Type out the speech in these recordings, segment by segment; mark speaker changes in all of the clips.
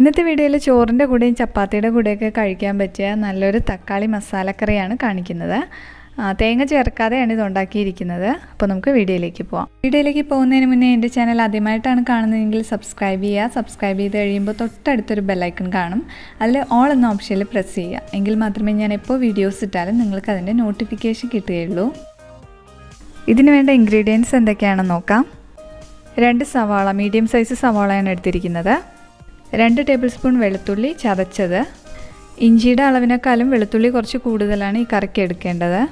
Speaker 1: ഇന്നത്തെ വീഡിയോയിൽ ചോറിന്റെ കൂടെയും ചപ്പാത്തിയുടെ കൂടെയൊക്കെ കഴിക്കാൻ പറ്റിയ നല്ലൊരു തക്കാളി മസാലക്കറിയാണ് കാണിക്കുന്നത്. തേങ്ങ ചേർക്കാതെയാണ് ഇത് ഉണ്ടാക്കിയിരിക്കുന്നത്. അപ്പോൾ നമുക്ക് വീഡിയോയിലേക്ക് പോവാം. വീഡിയോയിലേക്ക് പോകുന്നതിന് മുന്നേ എന്റെ ചാനൽ ആദ്യമായിട്ടാണ് കാണുന്നതെങ്കിൽ സബ്സ്ക്രൈബ് ചെയ്യുക. സബ്സ്ക്രൈബ് ചെയ്ത് കഴിയുമ്പോൾ തൊട്ടടുത്തൊരു ബെല്ലൈക്കൺ കാണും. അതിൽ ഓൾ എന്ന ഓപ്ഷനിൽ പ്രസ് ചെയ്യുക. എങ്കിൽ മാത്രമേ ഞാൻ എപ്പോൾ വീഡിയോസ് ഇട്ടാലും നിങ്ങൾക്ക് അതിന്റെ നോട്ടിഫിക്കേഷൻ കിട്ടുകയുള്ളൂ. ഇതിന് വേണ്ട ഇൻഗ്രീഡിയൻസ് എന്തൊക്കെയാണെന്ന് നോക്കാം. രണ്ട് സവാള മീഡിയം സൈസ് സവാളയാണ് എടുത്തിരിക്കുന്നത്. രണ്ട് ടേബിൾ സ്പൂൺ വെളുത്തുള്ളി ചതച്ചത്. ഇഞ്ചിയുടെ അളവിനേക്കാളും വെളുത്തുള്ളി കുറച്ച് കൂടുതലാണ് ഈ കറിക്ക് എടുക്കേണ്ടത്.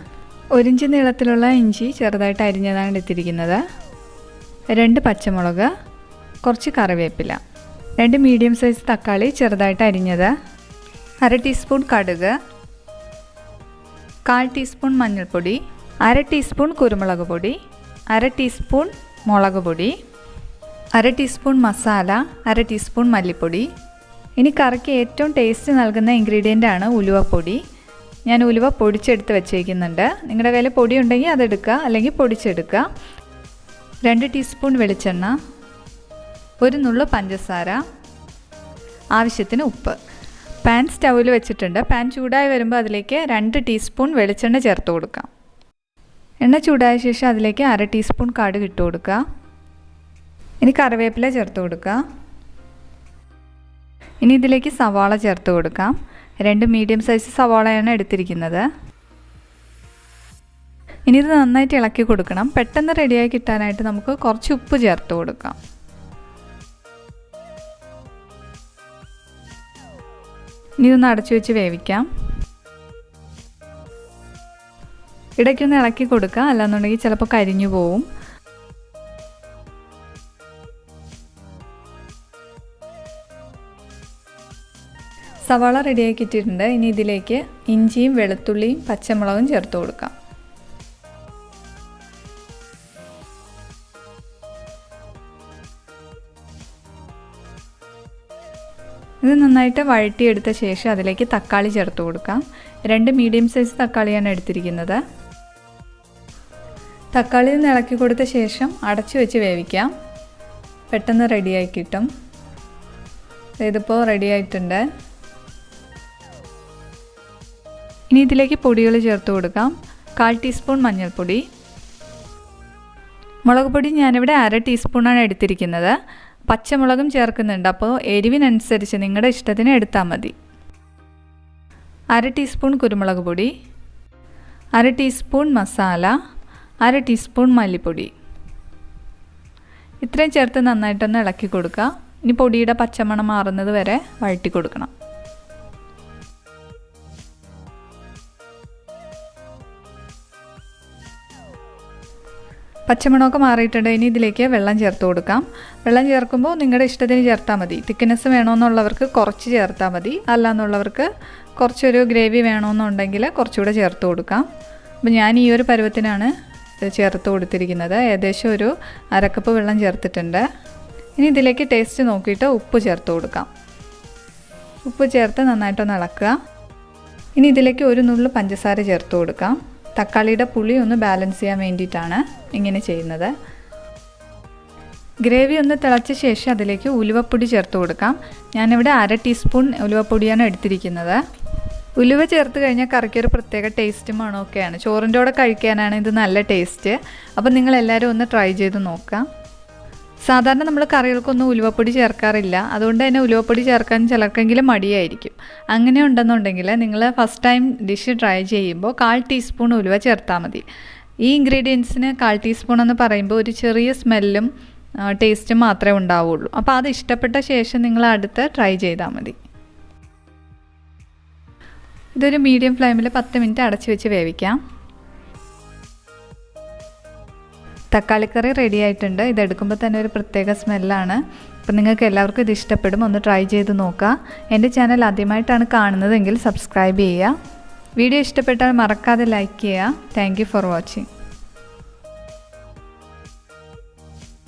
Speaker 1: ഒരിഞ്ച് നീളത്തിലുള്ള ഇഞ്ചി ചെറുതായിട്ട് അരിഞ്ഞതാണ് എടുത്തിരിക്കുന്നത്. രണ്ട് പച്ചമുളക് കുറച്ച് കറിവേപ്പില. രണ്ട് മീഡിയം സൈസ് തക്കാളി ചെറുതായിട്ട് അരിഞ്ഞത്. അര ടീസ്പൂൺ കടുക്. കാൽ ടീസ്പൂൺ മഞ്ഞൾപ്പൊടി. അര ടീസ്പൂൺ കുരുമുളക് പൊടി. അര ടീസ്പൂൺ മുളക് പൊടി. അര ടീസ്പൂൺ മസാല അര ടീസ്പൂൺ മല്ലിപ്പൊടി. ഇനി കറിക്ക് ഏറ്റവും ടേസ്റ്റ് നൽകുന്ന ഇൻഗ്രീഡിയന്റ് ആണ് ഉലുവപ്പൊടി. ഞാൻ ഉലുവ പൊടിച്ചെടുത്ത് വെച്ചേക്കുന്നുണ്ട് നിങ്ങളുടെ കയ്യിൽ പൊടി ഉണ്ടെങ്കിൽ അതെടുക്കുക അല്ലെങ്കിൽ പൊടിച്ചെടുക്കുക. രണ്ട് ടീസ്പൂൺ വെളിച്ചെണ്ണ ഒരു നുള്ളു പഞ്ചസാര ആവശ്യത്തിന് ഉപ്പ്. പാൻ സ്റ്റൗവിൽ വെച്ചിട്ടുണ്ട്. പാൻ ചൂടായി വരുമ്പോൾ അതിലേക്ക് രണ്ട് ടീസ്പൂൺ വെളിച്ചെണ്ണ ചേർത്ത് കൊടുക്കാം. എണ്ണ ചൂടായ ശേഷം അതിലേക്ക് അര ടീസ്പൂൺ കാട് ഇട്ട് കൊടുക്കുക. ഇനി കറിവേപ്പില ചേർത്ത് കൊടുക്കുക. ഇനി ഇതിലേക്ക് സവാള ചേർത്ത് കൊടുക്കാം രണ്ട് മീഡിയം സൈസ് സവാളയാണ് എടുത്തിരിക്കുന്നത്. ഇനി ഇത് നന്നായിട്ട് ഇളക്കി കൊടുക്കണം. പെട്ടെന്ന് റെഡിയായി കിട്ടാനായിട്ട് നമുക്ക് കുറച്ച് ഉപ്പ് ചേർത്ത് കൊടുക്കാം. ഇനി ഇതൊന്ന് അടച്ചു വെച്ച് വേവിക്കാം. ഇടയ്ക്കൊന്ന് ഇളക്കി കൊടുക്കുക. അല്ലാന്നുണ്ടെങ്കിൽ ചിലപ്പോൾ കരിഞ്ഞു പോവും. സവാള റെഡിയാക്കിയിട്ടുണ്ട് ഇനി ഇതിലേക്ക് ഇഞ്ചിയും വെളുത്തുള്ളിയും പച്ചമുളകും ചേർത്ത് കൊടുക്കാം. ഇത് നന്നായിട്ട് വഴറ്റിയെടുത്ത ശേഷം അതിലേക്ക് തക്കാളി ചേർത്ത് കൊടുക്കാം. രണ്ട് മീഡിയം സൈസ് തക്കാളിയാണ് എടുത്തിരിക്കുന്നത്. തക്കാളി ഇളക്കി കൊടുത്ത ശേഷം അടച്ചു വെച്ച് വേവിക്കാം. പെട്ടെന്ന് റെഡിയായി കിട്ടും. ഇതിപ്പോൾ റെഡി ഇനി ഇതിലേക്ക് പൊടികൾ ചേർത്ത് കൊടുക്കാം. കാൽ ടീസ്പൂൺ മഞ്ഞൾപ്പൊടി. മുളക് പൊടി ഞാനിവിടെ അര ടീസ്പൂണാണ് എടുത്തിരിക്കുന്നത്. പച്ചമുളകും ചേർക്കുന്നുണ്ട്. അപ്പോൾ എരിവിനനുസരിച്ച് നിങ്ങളുടെ ഇഷ്ടത്തിന് എടുത്താൽ മതി. അര ടീസ്പൂൺ കുരുമുളക് പൊടി. അര ടീസ്പൂൺ മസാല. അര ടീസ്പൂൺ മല്ലിപ്പൊടി. ഇത്രയും ചേർത്ത് നന്നായിട്ടൊന്ന് ഇളക്കി കൊടുക്കുക. ഇനി പൊടിയുടെ പച്ചമണം മാറുന്നത് വരെ വഴറ്റി കൊടുക്കണം. പച്ചമണമൊക്കെ മാറിയിട്ടുണ്ട്. ഇനി ഇതിലേക്ക് വെള്ളം ചേർത്ത് കൊടുക്കാം. വെള്ളം ചേർക്കുമ്പോൾ നിങ്ങളുടെ ഇഷ്ടത്തിന് ചേർത്താൽ മതി. തിക്നെസ് വേണമെന്നുള്ളവർക്ക് കുറച്ച് ചേർത്താൽ മതി. അല്ലാന്നുള്ളവർക്ക് കുറച്ചൊരു ഗ്രേവി വേണമെന്നുണ്ടെങ്കിൽ കുറച്ചുകൂടെ ചേർത്ത് കൊടുക്കാം. അപ്പോൾ ഞാൻ ഈ ഒരു പരുവത്തിനാണ് ചേർത്ത് കൊടുത്തിരിക്കുന്നത്. ഏകദേശം ഒരു അരക്കപ്പ് വെള്ളം ചേർത്തിട്ടുണ്ട്. ഇനി ഇതിലേക്ക് ടേസ്റ്റ് നോക്കിയിട്ട് ഉപ്പ് ചേർത്ത് കൊടുക്കാം. ഉപ്പ് ചേർത്ത് നന്നായിട്ടൊന്ന് ഇളക്കുക. ഇനി ഇതിലേക്ക് ഒരു നുള്ളു പഞ്ചസാര ചേർത്ത് കൊടുക്കാം. തക്കാളിയുടെ പുളി ഒന്ന് ബാലൻസ് ചെയ്യാൻ വേണ്ടിയിട്ടാണ് ഇങ്ങനെ ചെയ്യുന്നത്. ഗ്രേവി ഒന്ന് തിളച്ച ശേഷം അതിലേക്ക് ഉലുവപ്പൊടി ചേർത്ത് കൊടുക്കാം. ഞാനിവിടെ അര ടീസ്പൂൺ ഉലുവപ്പൊടിയാണ് എടുത്തിരിക്കുന്നത്. ഉലുവ ചേർത്ത് കഴിഞ്ഞാൽ കറിക്ക് ഒരു പ്രത്യേക ടേസ്റ്റ് മണമൊക്കെയാണ് ചോറിന്റെ കൂടെ കഴിക്കാനാണ് ഇത് നല്ല ടേസ്റ്റ് അപ്പോൾ നിങ്ങൾ എല്ലാവരും ഒന്ന് ട്രൈ ചെയ്ത് നോക്കാം. സാധാരണ നമ്മൾ കറികൾക്കൊന്നും ഉലുവപ്പൊടി ചേർക്കാറില്ല. അതുകൊണ്ട് തന്നെ ഉലുവപ്പൊടി ചേർക്കാൻ ചിലർക്കെങ്കിലും മടിയായിരിക്കും. അങ്ങനെ ഉണ്ടെന്നുണ്ടെങ്കിൽ നിങ്ങൾ ഫസ്റ്റ് ടൈം ഡിഷ് ട്രൈ ചെയ്യുമ്പോൾ കാൽ ടീസ്പൂൺ ഉലുവ ചേർത്താൽ മതി. ഈ ഇൻഗ്രീഡിയൻസിന് കാൽ ടീസ്പൂൺ എന്ന് പറയുമ്പോൾ ഒരു ചെറിയ സ്മെല്ലും ടേസ്റ്റും മാത്രമേ ഉണ്ടാവുള്ളൂ. അപ്പോൾ അത് ഇഷ്ടപ്പെട്ട ശേഷം നിങ്ങൾ അടുത്ത് ട്രൈ ചെയ്താൽ മതി. ഇതൊരു മീഡിയം ഫ്ലെയിമിൽ പത്ത് മിനിറ്റ് അടച്ചു വെച്ച് വേവിക്കാം. തക്കാളിക്കറി റെഡി ആയിട്ടുണ്ട്. ഇതെടുക്കുമ്പോൾ തന്നെ ഒരു പ്രത്യേക സ്മെല്ലാണ് അപ്പം നിങ്ങൾക്ക് എല്ലാവർക്കും ഇത് ഇഷ്ടപ്പെടും. ഒന്ന് ട്രൈ ചെയ്ത് നോക്കുക. എന്റെ ചാനൽ ആദ്യമായിട്ടാണ് കാണുന്നതെങ്കിൽ സബ്സ്ക്രൈബ് ചെയ്യുക. വീഡിയോ ഇഷ്ടപ്പെട്ടാൽ മറക്കാതെ ലൈക്ക് ചെയ്യുക. Thank for watching